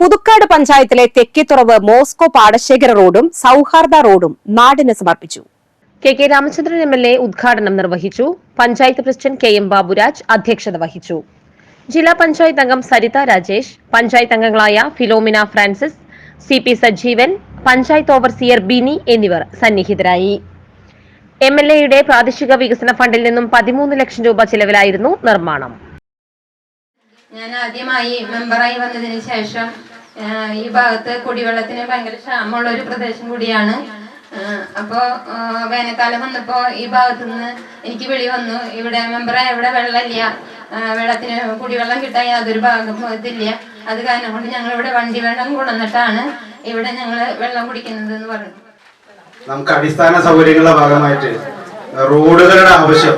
പുതുക്കാട് പഞ്ചായത്തിലെ തെക്കേത്തുറവ് മോസ്കോ പാടശേഖര റോഡും സൗഹാർദ്ദ റോഡും നാടിന് സമർപ്പിച്ചു. K K Ramachandran M L A ഉദ്ഘാടനം നിർവഹിച്ചു. Panchayat president K M Baburaj അധ്യക്ഷത വഹിച്ചു. ജില്ലാ പഞ്ചായത്ത് അംഗം സരിത രാജേഷ് പഞ്ചായത്ത് അംഗങ്ങളായ Philomena Francis C P Sajeevan panchayat overseer Bini എന്നിവർ സന്നിഹിതരായി. എം എൽ എയുടെ പ്രാദേശിക വികസന ഫണ്ടിൽ നിന്നും പതിമൂന്ന് ലക്ഷം രൂപ ചിലവിലായിരുന്നു നിർമ്മാണം. ഞാൻ ആദ്യമായി മെമ്പറായി വന്നതിന് ശേഷം ഈ ഭാഗത്ത് കുടിവെള്ളത്തിന് ഭയങ്കര ക്ഷാമമുള്ള ഒരു പ്രദേശം കൂടിയാണ്. അപ്പോ വേനൽക്കാലം വന്നപ്പോ ഈ ഭാഗത്ത് നിന്ന് എനിക്ക് വിളി വന്നു. ഇവിടെ മെമ്പറായ ഇവിടെ വെള്ളമില്ല. വെള്ളത്തിന് കുടിവെള്ളം കിട്ടാൻ യാതൊരു ഭാഗം ഇതില്ല. അത് കാരണം കൊണ്ട് ഞങ്ങൾ ഇവിടെ വണ്ടി വെള്ളം കൊണ്ടുവന്നിട്ടാണ് ഇവിടെ ഞങ്ങൾ വെള്ളം കുടിക്കുന്നത് എന്ന് പറഞ്ഞു. നമുക്ക് അടിസ്ഥാന സൗകര്യങ്ങളുടെ ഭാഗമായിട്ട് റോഡുകളുടെ ആവശ്യം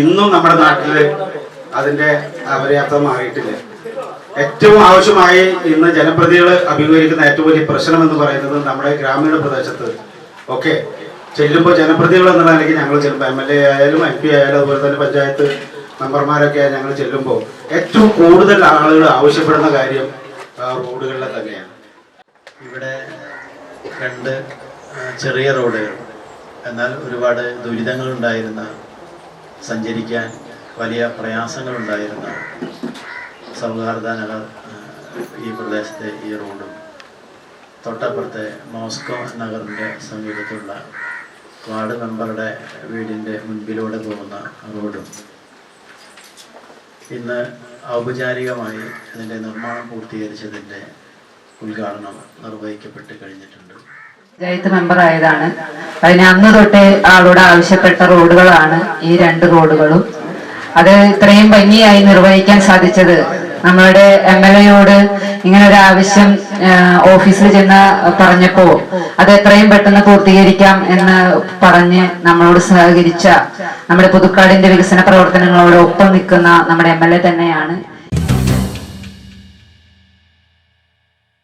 ഇന്നും നമ്മുടെ നാട്ടിൽ അതിന്റെ അപര്യാപ്തമായിട്ടില്ല. ഏറ്റവും ആവശ്യമായി ഇന്ന് ജനപ്രതികൾ അഭിമുഖീകരിക്കുന്ന ഏറ്റവും വലിയ പ്രശ്നം എന്ന് പറയുന്നത് നമ്മുടെ ഗ്രാമീണ പ്രദേശത്ത്. ഒക്കെ ചെല്ലുമ്പോൾ ജനപ്രതികൾ എന്നുള്ള നിലയ്ക്ക് ഞങ്ങൾ ചെല്ലുമ്പോൾ എം എൽ എ ആയാലും എം പി ആയാലും അതുപോലെ തന്നെ പഞ്ചായത്ത് മെമ്പർമാരൊക്കെ ഞങ്ങൾ ചെല്ലുമ്പോൾ ഏറ്റവും കൂടുതൽ ആളുകൾ ആവശ്യപ്പെടുന്ന കാര്യം റോഡുകളിലെ തന്നെയാണ്. ഇവിടെ രണ്ട് ചെറിയ റോഡുകൾ. എന്നാൽ ഒരുപാട് ദുരിതങ്ങളുണ്ടായിരുന്ന സഞ്ചരിക്കാൻ വലിയ പ്രയാസങ്ങളുണ്ടായിരുന്ന സൗഹാർദ്ദ നഗർ ആ, ഈ പ്രദേശത്തെ ഈ റോഡും തൊട്ടപ്പുറത്തെ മോസ്കോ നഗറിന്റെ സമീപത്തുള്ള വാർഡ് മെമ്പറുടെ വീടിന്റെ മുൻപിലൂടെ പോകുന്ന റോഡും ഇന്ന് ഔപചാരികമായി അതിന്റെ നിർമ്മാണം പൂർത്തീകരിച്ചതിന്റെ ഉദ്ഘാടനം നിർവഹിക്കപ്പെട്ട് കഴിഞ്ഞിട്ടുണ്ട്. പഞ്ചായത്ത് മെമ്പർ ആയതാണ് അതിന് അന്ന് തൊട്ടേ ആളോട് ആവശ്യപ്പെട്ട റോഡുകളാണ് ഈ രണ്ട് റോഡുകളും. അത് ഇത്രയും ഭംഗിയായി നിർവഹിക്കാൻ സാധിച്ചത് നമ്മളുടെ എം എൽ എയോട് ഇങ്ങനെ ഒരു ആവശ്യം ഓഫീസിൽ ചെന്ന് പറഞ്ഞപ്പോ അത് എത്രയും പെട്ടെന്ന് പൂർത്തീകരിക്കാം എന്ന് പറഞ്ഞ് നമ്മളോട് സഹകരിച്ച നമ്മുടെ പുതുക്കാടിന്റെ വികസന പ്രവർത്തനങ്ങളോട് ഒപ്പം നിൽക്കുന്ന നമ്മുടെ എം എൽ എ തന്നെയാണ്